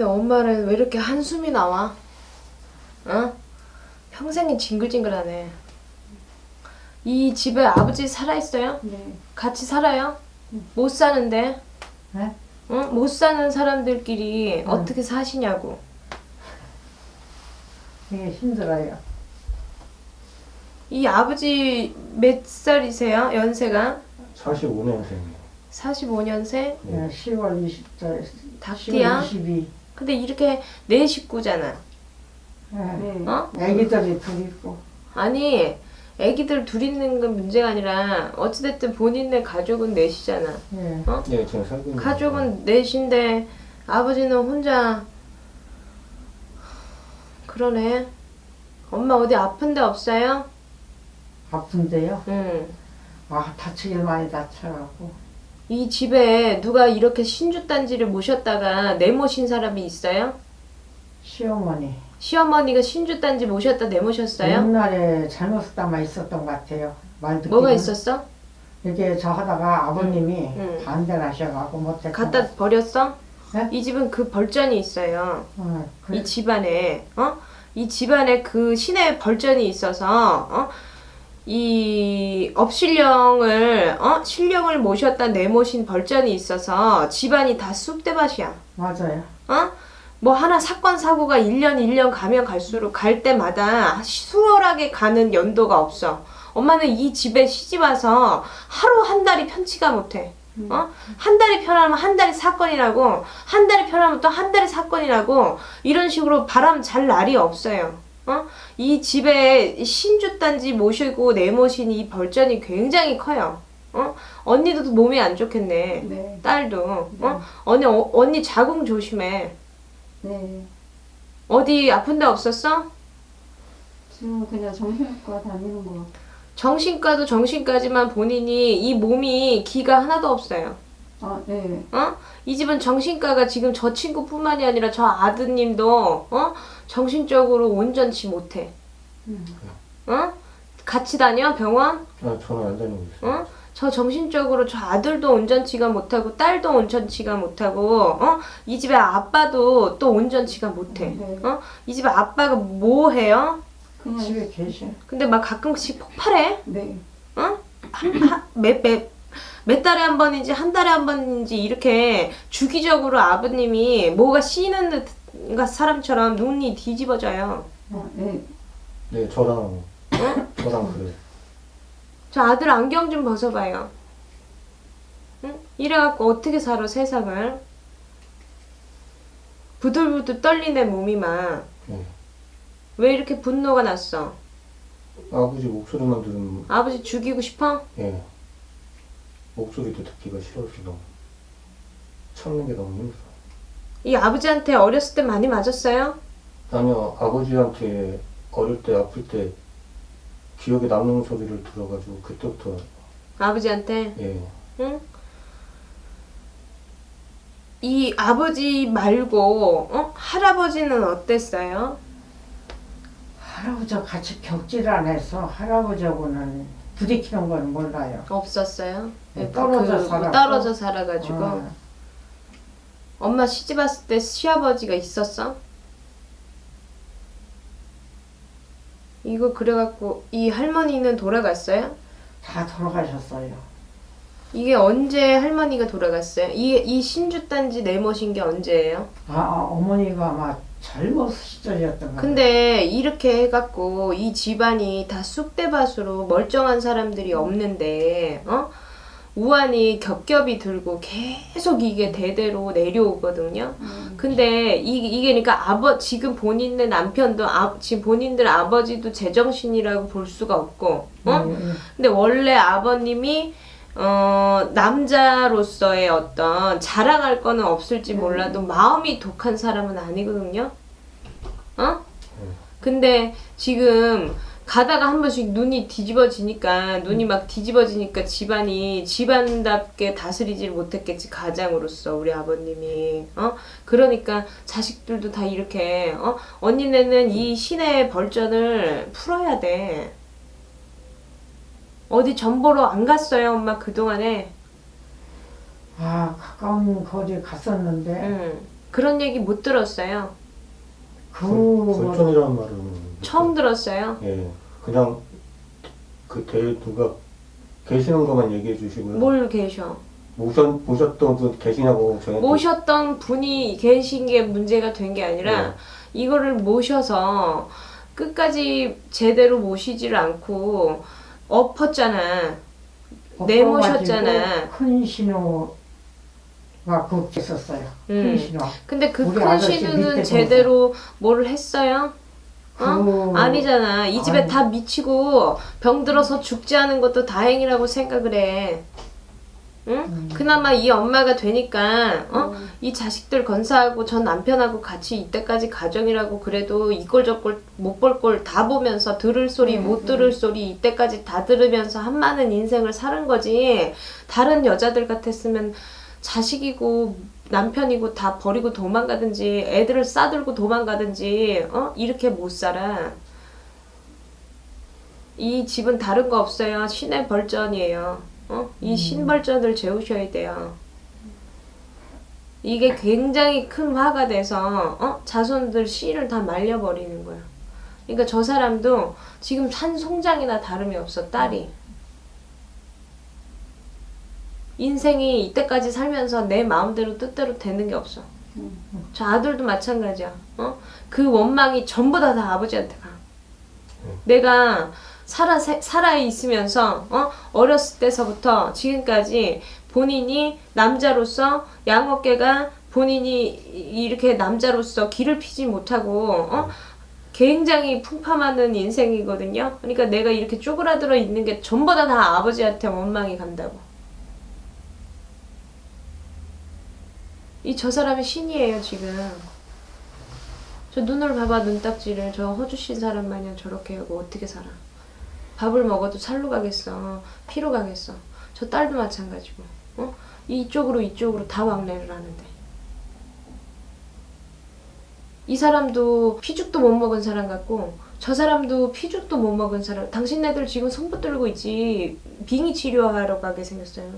근데 엄마는 왜 이렇게 한숨이 나와? 어? 평생이 징글징글하네. 이 집에 아버지 살아있어요? 네. 같이 살아요? 못 사는데? 네? 응? 못 사는 사람들끼리 어떻게 사시냐고. 되게 힘들어요. 이 아버지 몇 살이세요? 연세가? 45년생이에요. 45년생? 네. 10월 20일, 닭띠야? 10월 22일. 근데 이렇게 네 식구잖아. 네. 어? 애기들이 둘 있고. 아니, 애기들 둘 있는 건 문제가 아니라 어찌됐든 본인네 가족은 넷이잖아. 네. 네, 지금 살고 있는 가족은 넷인데 아버지는 혼자 그러네. 엄마 어디 아픈 데 없어요? 아픈데요. 응. 아, 다치길 많이 다쳐갖고. 이 집에 누가 이렇게 신주단지를 모셨다가 내모신 사람이 있어요? 시어머니. 시어머니가 신주단지 모셨다 내모셨어요? 옛날에 잘못했다만 있었던 것 같아요. 말 듣기는. 뭐가 있었어? 이게 저 하다가 아버님이 응. 반대를 하셔갖고 못했고. 갖다 버렸어? 네? 이 집은 그 벌전이 있어요. 어, 그, 이 집안에 어? 이 집안에 그 신의 벌전이 있어서 어? 이 업신령을 어? 신령을 모셨다 내모신 벌전이 있어서 집안이 다 쑥대밭이야. 맞아요. 어? 뭐 하나 사건 사고가 1년 1년 가면 갈수록 갈 때마다 수월하게 가는 연도가 없어. 엄마는 이 집에 시집 와서 하루 한 달이 편치가 못해. 어? 한 달이 편하면 한 달이 사건이라고, 한 달이 편하면 또 한 달이 사건이라고, 이런 식으로 바람 잘 날이 없어요. 어? 이 집에 신주단지 모시고 내모신 이 벌전이 굉장히 커요. 어? 언니도 몸이 안 좋겠네. 네. 딸도. 어? 언니, 어, 언니 자궁 조심해. 네. 어디 아픈 데 없었어? 지금 그냥 정신과 다니는 거. 정신과도 정신과지만 본인이 이 몸이 기가 하나도 없어요. 아, 네. 어? 이 집은 정신과가 지금 저 친구뿐만이 아니라 저 아드님도 어? 정신적으로 온전치 못해. 음. 어? 같이 다녀 병원? 아, 저는 안 다니고 있어요. 어? 저 정신적으로 저 아들도 온전치가 못하고 딸도 온전치가 못하고 어? 이 집에 아빠도 또 온전치가 못해. 네. 어? 이 집에 아빠가 뭐 해요? 그냥 집에 계셔. 근데 막 가끔씩 폭발해. 네. 어? 한, 한, 몇, 몇, 몇 달에 한 번인지 한 달에 한 번인지 이렇게 주기적으로 아버님이 뭐가 씌는 듯 사람처럼 눈이 뒤집어져요. 아, 네. 네, 저랑 저랑 그래요. 저 아들 안경 좀 벗어봐요. 응? 이래갖고 어떻게 살아 세상을? 부들부들 떨리네 몸이 막. 네. 왜 이렇게 분노가 났어? 아버지 목소리만 들으면 아버지 죽이고 싶어? 예. 목소리도 듣기가 싫어서 너무 참는 게 너무 힘들어. 이 아버지한테 어렸을 때 많이 맞았어요? 아니요, 아버지한테 어릴 때 아플 때 기억에 남는 소리를 들어가지고 그때부터 아버지한테? 예. 응? 이 아버지 말고 어? 할아버지는 어땠어요? 할아버지하고 같이 격질 안 해서 할아버지하고는 부딪히는 건 몰라요. 없었어요? 네, 그러니까 떨어져 그 살았고. 떨어져 살아가지고 어, 엄마 시집 왔을 때 시아버지가 있었어? 이거 그래갖고 이 할머니는 돌아갔어요? 다 돌아가셨어요. 이게 언제 할머니가 돌아갔어요? 이, 이 신주 단지 내모신 게 언제예요? 아, 아, 어머니가 아 마 젊은 시절이었던 것 같아요. 근데 이렇게 해갖고 이 집안이 다 쑥대밭으로 멀쩡한 사람들이 없는데 어? 우환이 겹겹이 들고 계속 이게 대대로 내려오거든요. 음. 근데 이, 이게 그러니까 아버 지금 본인의 남편도 아, 지금 본인들 아버지도 제정신이라고 볼 수가 없고 어? 예, 예. 근데 원래 아버님이 어, 남자로서의 어떤 자랑할 거는 없을지 몰라도 마음이 독한 사람은 아니거든요. 어? 근데 지금 가다가 한 번씩 눈이 뒤집어지니까 눈이 막 뒤집어지니까 집안이 집안답게 다스리질 못했겠지 가장으로서 우리 아버님이. 어? 그러니까 자식들도 다 이렇게 어? 언니네는 이 신의 벌전을 풀어야 돼. 어디 전 보러 안 갔어요 엄마 그 동안에? 아, 가까운 거리 갔었는데. 응. 그런 얘기 못 들었어요. 그 벌전이라는 말은 처음 들었어요. 예 그냥 그대 누가 계시는 것만 얘기해 주시고요. 뭘 계셔? 모셨 모셨던 분 계시냐고 저희한테 모셨던 분이 계신 게 문제가 된 게 아니라 네. 이거를 모셔서 끝까지 제대로 모시지를 않고 엎었잖아. 내모셨잖아. 큰 신우 가 그거 있었어요. 큰 음. 신우. 근데 그 우리 큰 아저씨 신우는 제대로 뭐를 했어요? 어? 그 아니잖아. 이 집에 아니. 다 미치고 병들어서 죽지 않은 것도 다행이라고 생각을 해. 응? 음. 그나마 이 엄마가 되니까 어? 음. 이 자식들 건사하고 전 남편하고 같이 이때까지 가정이라고 그래도 이꼴 저꼴 못볼 걸 다 보면서 들을 소리 음, 못 음. 들을 소리 이때까지 다 들으면서 한 많은 인생을 사는 거지 다른 여자들 같았으면 자식이고 남편이고 다 버리고 도망가든지 애들을 싸들고 도망가든지 어 이렇게 못 살아 이 집은 다른 거 없어요 신의 벌전이에요 어? 이 신벌전을 재우셔야 돼요 이게 굉장히 큰 화가 돼서 어? 자손들 씨를 다 말려버리는 거야. 그러니까 저 사람도 지금 산 송장이나 다름이 없어 딸이. 인생이 이때까지 살면서 내 마음대로 뜻대로 되는 게 없어. 음. 저 아들도 마찬가지야. 어? 그 원망이 전부 다, 다 아버지한테 가. 내가 살아 살아 있으면서 어? 어렸을 때서부터 지금까지 본인이 남자로서 양어깨가 본인이 이- 이렇게 남자로서 길을 피지 못하고 어? 굉장히 풍파많은 인생이거든요. 그러니까 내가 이렇게 쪼그라들어 있는 게 전부 다, 다 아버지한테 원망이 간다고. 이 저 사람이 신이에요 지금. 저 눈을 봐봐 눈딱지를 저 허주신 사람 마냥 저렇게 하고 어떻게 살아? 밥을 먹어도 살로 가겠어, 피로 가겠어. 저 딸도 마찬가지고, 어? 이쪽으로 이쪽으로 다 왕래를 하는데. 이 사람도 피죽도 못 먹은 사람 같고, 저 사람도 피죽도 못 먹은 사람. 당신네들 지금 손 붙들고 있지. 빙의 치료하러 가게 생겼어요.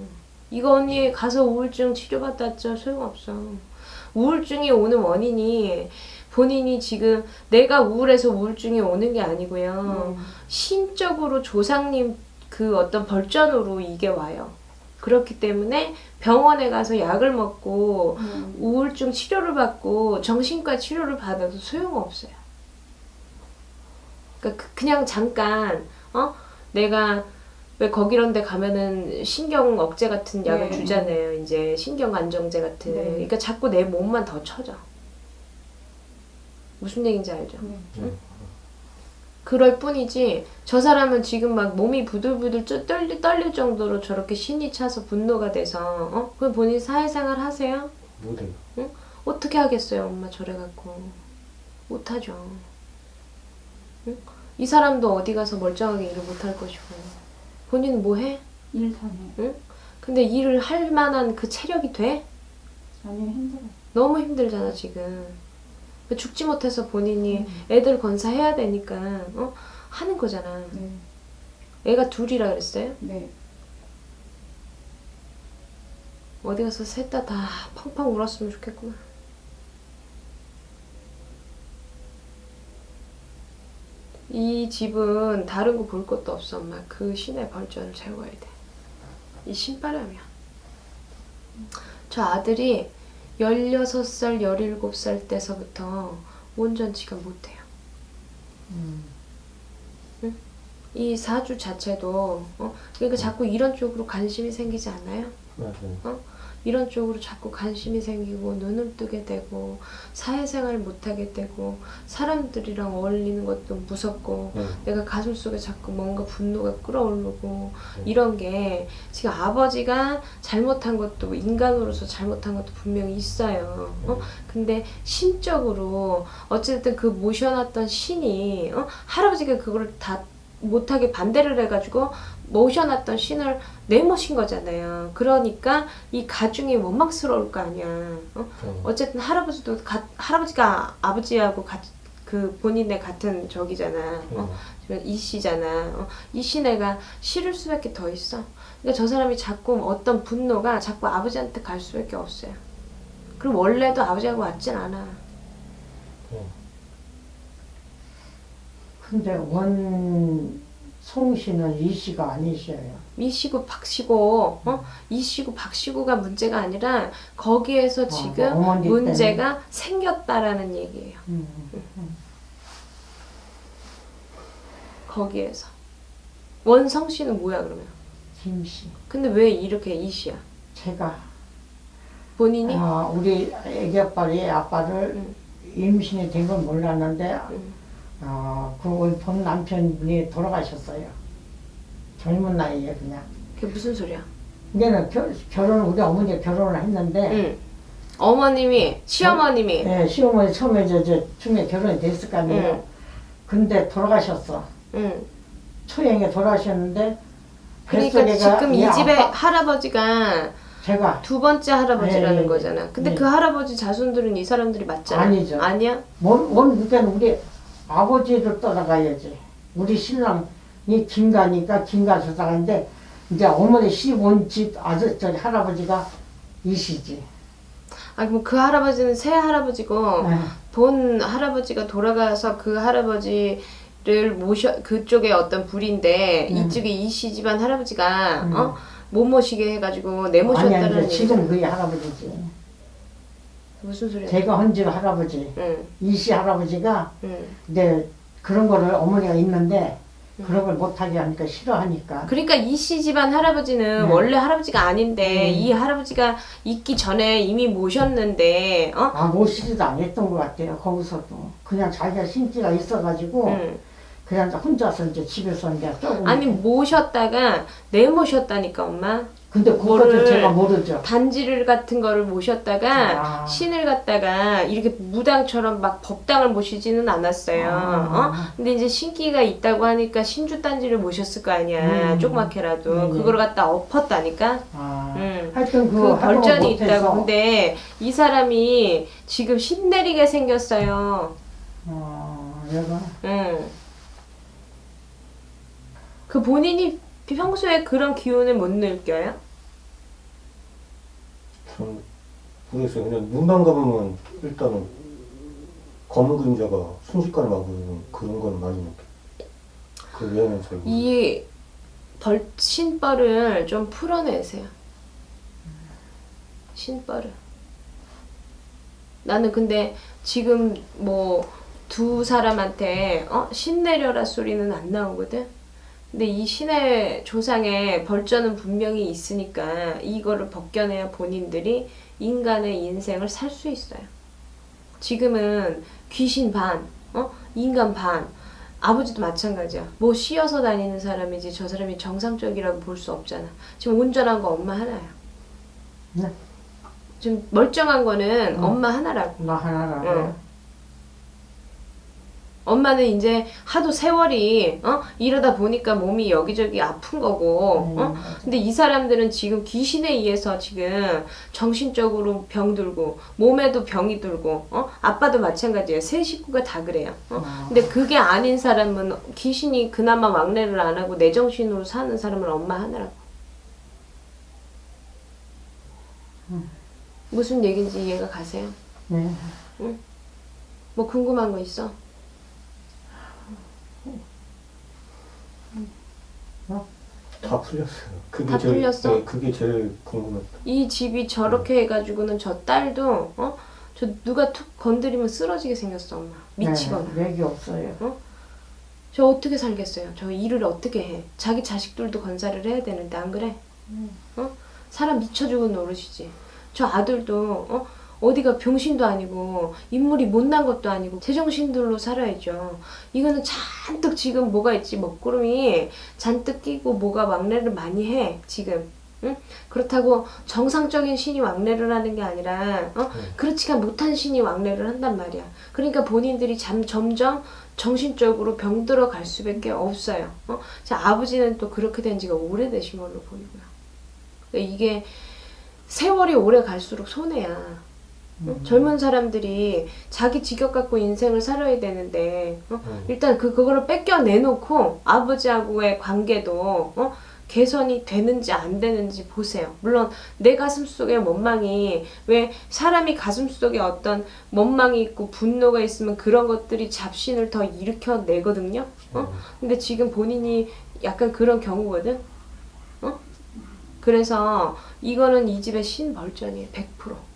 이거 언니 가서 우울증 치료받았죠? 소용없어. 우울증이 오는 원인이 본인이 지금 내가 우울해서 우울증이 오는 게 아니고요. 음. 신적으로 조상님 그 어떤 벌전으로 이게 와요. 그렇기 때문에 병원에 가서 약을 먹고 음. 우울증 치료를 받고 정신과 치료를 받아도 소용없어요. 그러니까 그- 그냥 잠깐 어 내가 왜 거기런 데 가면은 신경 억제 같은 약을 네. 주잖아요. 이제 신경 안정제 같은. 네. 그러니까 자꾸 내 몸만 더 쳐져. 무슨 얘기인지 알죠? 네. 그럴 뿐이지 저 사람은 지금 막 몸이 부들부들 쪼- 떨리, 떨릴 정도로 저렇게 신이 차서 분노가 돼서 어? 그럼 본인 사회생활 하세요? 못해요. 어떻게 하겠어요 엄마 저래갖고 못하죠 응? 이 사람도 어디 가서 멀쩡하게 일을 못할 것이고 본인은 뭐 해? 일 다녀. 근데 일을 할 만한 그 체력이 돼? 아니요 힘들어. 너무 힘들잖아 지금 그 죽지 못해서 본인이 음. 애들 건사해야 되니까 어? 하는 거잖아 네. 애가 둘이라 그랬어요? 네. 어디 가서 셋 다 다 펑펑 울었으면 좋겠구나. 이 집은 다른 거 볼 것도 없어, 엄마. 그 신의 벌전을 채워야 돼. 이 신바람이야. 저 아들이 16살, 17살 때서부터 온전치가 못해요. 음. 이 사주 자체도, 어? 그러니까 자꾸 이런 쪽으로 관심이 생기지 않아요? 맞아요. 이런 쪽으로 자꾸 관심이 생기고 눈을 뜨게 되고 사회생활 못하게 되고 사람들이랑 어울리는 것도 무섭고 네. 내가 가슴 속에 자꾸 뭔가 분노가 끌어오르고 네. 이런 게 지금 아버지가 잘못한 것도 인간으로서 잘못한 것도 분명히 있어요. 어? 근데 신적으로 어쨌든 그 모셔놨던 신이 어? 할아버지가 그걸 다 못하게 반대를 해가지고 모셔놨던 신을 내모신 거잖아요. 그러니까 이 가중이 원망스러울 거 아니야. 어? 네. 어쨌든 할아버지도 가, 할아버지가 아버지하고 같, 그 본인의 같은 적이잖아. 어? 네. 이 씨잖아. 어, 이 씨네가 싫을 수밖에 더 있어. 그러니까 저 사람이 자꾸 어떤 분노가 자꾸 아버지한테 갈 수밖에 없어요. 그리고 원래도 아버지하고 왔진 않아. 근데 원 송씨는 이 씨가 아니셔요. 미시고 박시고 어 이시고 박시고가 문제가 아니라 거기에서 지금 뭐 어머니 때문에. 문제가 생겼다라는 얘기예요. 음. 거기에서 원성 씨는 뭐야 그러면? 김 씨. 근데 왜 이렇게 이시야? 제가 본인이? 아, 우리 애기 아빠리 아빠를 음. 임신이 된 건 몰랐는데 음. 어, 그 우리 본 남편분이 돌아가셨어요. 젊은 나이에 그냥. 그게 무슨 소리야? 이제는 결, 결혼을 우리 어머니가 결혼을 했는데 응. 어머님이 시어머님이 예, 시어머니 처음에 저, 저 중에 결혼이 됐을 거 아니에요. 응. 근데 돌아가셨어. 응. 초행에 돌아가셨는데 그러니까 지금 이이 집의 아빠- 할아버지가 제가 두 번째 할아버지라는 네, 네, 거잖아. 근데 네. 그 할아버지 자손들은 이 사람들이 맞잖아. 아니죠. 아니야? 원, 원 그때는 우리 아버지를 떠나가야지. 우리 신랑이 김가니까 김가 조상인데 이제 어머니 시온 집 아저 저기 할아버지가 이시지. 아 그럼 그 할아버지는 새 할아버지고 네. 본 할아버지가 돌아가서 그 할아버지를 모셔 그쪽에 어떤 불인데 음. 이쪽에 이씨 집안 할아버지가 음. 어? 못 모시게 해가지고 아니 아니 내모셨다는 지금 그게 할아버지지. 무슨 소리야? 제가 헌집 할아버지 응, 이시 할아버지가 응. 근데 그런 거를 어머니가 있는데 그런 걸 못하게 하니까 싫어하니까. 그러니까 이씨 집안 할아버지는 네. 원래 할아버지가 아닌데 음. 이 할아버지가 있기 전에 이미 모셨는데 어? 아 모시지도 않았던 것 같아요. 거기서도 그냥 자기가 신기가 있어가지고 응. 그냥 혼자서 이제 집에서 이제. 아니 모셨다가 내 모셨다니까 엄마 근데 뭐를 제가 모르죠. 단지를 같은 거를 모셨다가 아. 신을 갖다가 이렇게 무당처럼 막 법당을 모시지는 않았어요. 아. 어? 근데 이제 신기가 있다고 하니까 신주 단지를 모셨을 거 아니야. 음. 조그맣게라도 음. 그걸 갖다 엎었다니까. 아, 음. 하여튼 그, 그 벌전이 있다고. 근데 이 사람이 지금 신내리게 생겼어요. 어, 내가 응. 그 본인이 평소에 그런 기운을 못 느껴요? 전 모르겠어요. 그냥 눈만 감으면 일단은 검은 그림자가 순식간에 와버리는 그런 건 많이 느껴요. 그 외에는 잘 모르겠어요. 이 벌, 신벌을 좀 풀어내세요. 신벌을. 나는 근데 지금 뭐 두 사람한테 어? 신 내려라 소리는 안 나오거든. 근데 이 신의 조상의 벌전은 분명히 있으니까 이거를 벗겨내야 본인들이 인간의 인생을 살 수 있어요. 지금은 귀신 반, 어? 인간 반, 아버지도 마찬가지야. 뭐 쉬어서 다니는 사람이지 저 사람이 정상적이라고 볼 수 없잖아. 지금 온전한 거 엄마 하나야. 네. 지금 멀쩡한 거는 응. 엄마 하나라고. 나 하나라고. 응. 엄마는 이제 하도 세월이 어? 이러다 보니까 몸이 여기저기 아픈 거고. 어? 음. 근데 이 사람들은 지금 귀신에 의해서 지금 정신적으로 병들고 몸에도 병이 들고 어? 아빠도 마찬가지예요. 세 식구가 다 그래요. 어? 아. 근데 그게 아닌 사람은 귀신이 그나마 왕래를 안 하고 내 정신으로 사는 사람은 엄마 하나라고. 무슨 얘기인지 이해가 가세요? 네. 뭐 궁금한 거 있어? 다 풀렸어요. 그게 다 제일, 풀렸어? 네, 그게 제일 궁금했다. 이 집이 저렇게 해가지고는 저 딸도 어? 저 누가 툭 건드리면 쓰러지게 생겼어 엄마 미치거나 네, 맥이 없어요. 저 어떻게 살겠어요 저 일을 어떻게 해 자기 자식들도 건사를 해야 되는데 안 그래 어? 사람 미쳐 죽은 노릇이지 저 아들도 어? 어디가 병신도 아니고 인물이 못난 것도 아니고 제정신들로 살아야죠 이거는 잔뜩 지금 뭐가 있지 먹구름이 잔뜩 끼고 뭐가 왕래를 많이 해 지금 응? 그렇다고 정상적인 신이 왕래를 하는 게 아니라 어? 네. 그렇지가 못한 신이 왕래를 한단 말이야. 그러니까 본인들이 잠, 점점 정신적으로 병들어 갈 수밖에 없어요. 어? 자, 아버지는 또 그렇게 된 지가 오래되신 걸로 보이고요. 그러니까 이게 세월이 오래 갈수록 손해야. 어? 젊은 사람들이 자기 직업 갖고 인생을 살아야 되는데 어? 음. 일단 그 그거를 뺏겨 내놓고 아버지하고의 관계도 어? 개선이 되는지 안 되는지 보세요. 물론 내 가슴 속에 원망이 왜 사람이 가슴 속에 어떤 원망이 있고 분노가 있으면 그런 것들이 잡신을 더 일으켜 내거든요. 어? 근데 지금 본인이 약간 그런 경우거든. 어? 그래서 이거는 이 집의 신벌전이에요. 100%.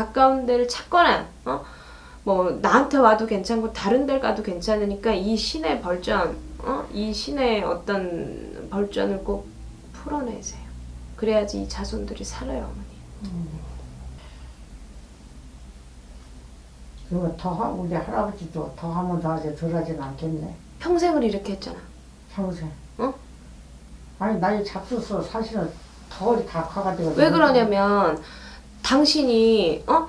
가까운 데를 찾거나 어? 뭐 나한테 와도 괜찮고 다른 데 가도 괜찮으니까 이 신의 벌전, 어? 이 신의 어떤 벌전을 꼭 풀어내세요. 그래야지 이 자손들이 살아요, 어머니. 그거 더 하, 우리 할아버지도 더 하면 더 하지 덜 하진 않겠네. 평생을 이렇게 했잖아. 평생. 어? 아니 나이 잡수서 사실은 덜이 다 커가지고. 왜 그러냐면 당신이 어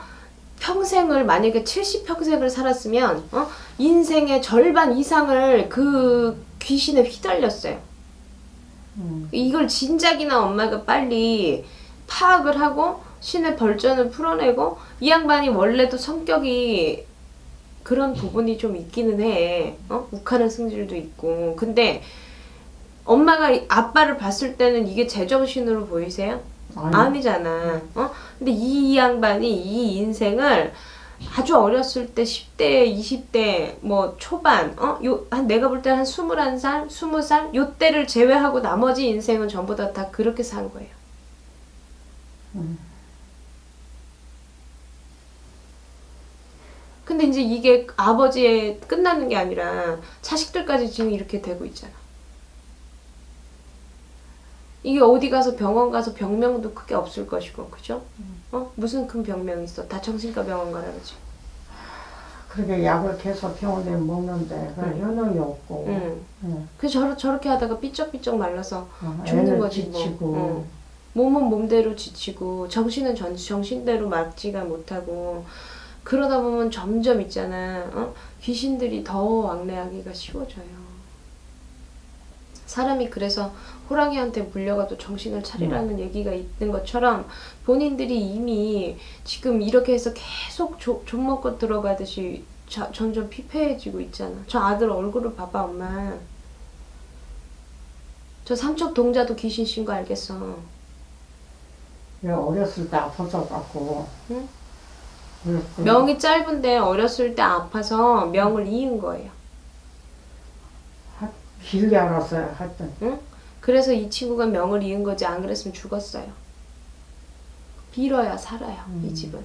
평생을 만약에 70평생을 살았으면 어 인생의 절반 이상을 그 귀신에 휘달렸어요. 음. 이걸 진작이나 엄마가 빨리 파악을 하고 신의 벌전을 풀어내고 이 양반이 원래도 성격이 그런 부분이 좀 있기는 해. 어? 욱하는 승질도 있고. 근데 엄마가 이- 아빠를 봤을 때는 이게 제정신으로 보이세요? 아니, 아니잖아. 어? 근데 이 양반이 이 인생을 아주 어렸을 때 10대, 20대, 뭐 초반, 어? 요, 한 내가 볼 때 한 21살, 20살? 요 때를 제외하고 나머지 인생은 전부 다, 다 그렇게 산 거예요. 음. 근데 이제 이게 아버지의 끝나는 게 아니라 자식들까지 지금 이렇게 되고 있잖아. 이게 어디 가서 병원 가서 병명도 크게 없을 것이고, 그죠? 어? 무슨 큰 병명 있어? 다 정신과 병원 가라 그러지. 그렇게 약을 계속 병원에 먹는데 그 응. 효능이 없고. 응. 응. 그 저러, 저렇게 하다가 삐쩍삐쩍 말라서 어, 죽는 거지 뭐. 지치고. 응. 몸은 몸대로 지치고 정신은 전, 정신대로 막지가 못하고 그러다 보면 점점 있잖아 어? 귀신들이 더 왕래하기가 쉬워져요 사람이 그래서 호랑이한테 물려가도 정신을 차리라는 얘기가 있는 것처럼 본인들이 이미 지금 이렇게 해서 계속 조, 좀 먹고 들어가듯이 자, 점점 피폐해지고 있잖아 저 아들 얼굴을 봐봐 엄마 저 삼척 동자도 귀신 신거 알겠어 어렸을 때 아파서 갖고. 응? 명이 짧은데 어렸을 때 아파서 명을 이은 거예요. 하- 길게 알았어요. 하여튼. 응? 그래서 이 친구가 명을 이은 거지 안 그랬으면 죽었어요. 빌어야 살아요. 이 음. 집은.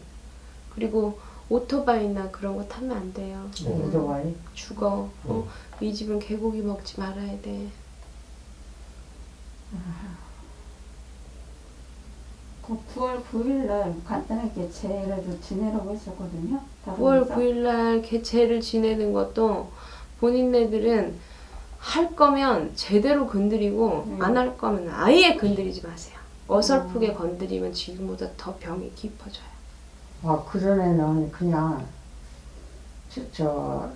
그리고 오토바이나 그런 거 타면 안 돼요. 음. 오토바이. 죽어. 어? 음. 이 집은 개고기 먹지 말아야 돼. 그 9월 9일날 간단하게 제를 지내라고 했었거든요. 다른 9월 데서. 9일날 개체를 지내는 것도 본인네들은 할 거면 제대로 건드리고 음. 안할 거면 아예 건드리지 마세요. 어설프게 건드리면 지금보다 더 병이 깊어져요. 아, 그전에는 그냥, 저, 저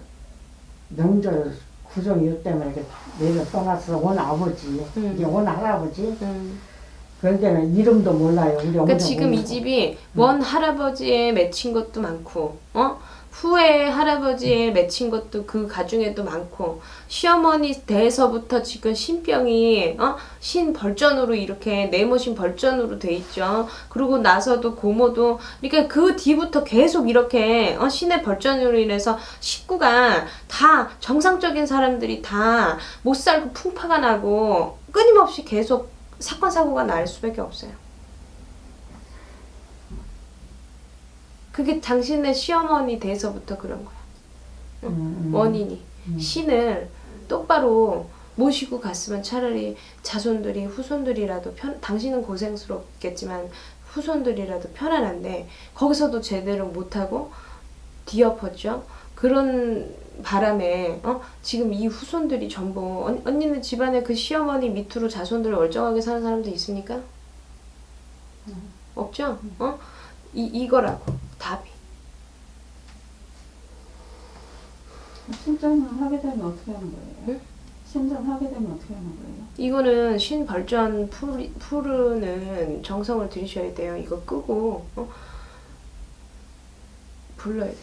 명절 구정 이것 때문에 이렇게 내려 떠났어. 온 아버지, 음. 이게 온 할아버지. 음. 그런데는 이름도 몰라요. 우리 그러니까 지금 이. 집이 원 할아버지에 맺힌 것도 많고, 어? 후에 할아버지에 맺힌 것도 그 가중에도 많고, 시어머니 대에서부터 지금 신병이, 어? 신벌전으로 이렇게 네모신 벌전으로 돼 있죠. 그러고 나서도 고모도, 그러니까 그 뒤부터 계속 이렇게, 어? 신의 벌전으로 인해서 식구가 다 정상적인 사람들이 다 못 살고 풍파가 나고, 끊임없이 계속 사건, 사고가 날 수밖에 없어요. 그게 당신의 시어머니 돼서부터 그런 거야. 음, 음. 원인이. 신을 똑바로 모시고 갔으면 차라리 자손들이 후손들이라도 편 당신은 고생스럽겠지만 후손들이라도 편안한데 거기서도 제대로 못하고 뒤엎었죠. 그런 바람에 어 지금 이 후손들이 전부 언, 언니는 집안에 그 시어머니 밑으로 자손들 얼쩡하게 사는 사람도 있습니까? 없죠. 어? 이 이거라고 답이. 신전을 하게 되면 어떻게 하는 거예요? 응? 신전 하게 되면 어떻게 하는 거예요? 이거는 신벌전 풀, 푸르는 정성을 들이셔야 돼요. 이거 끄고 어? 불러야 돼.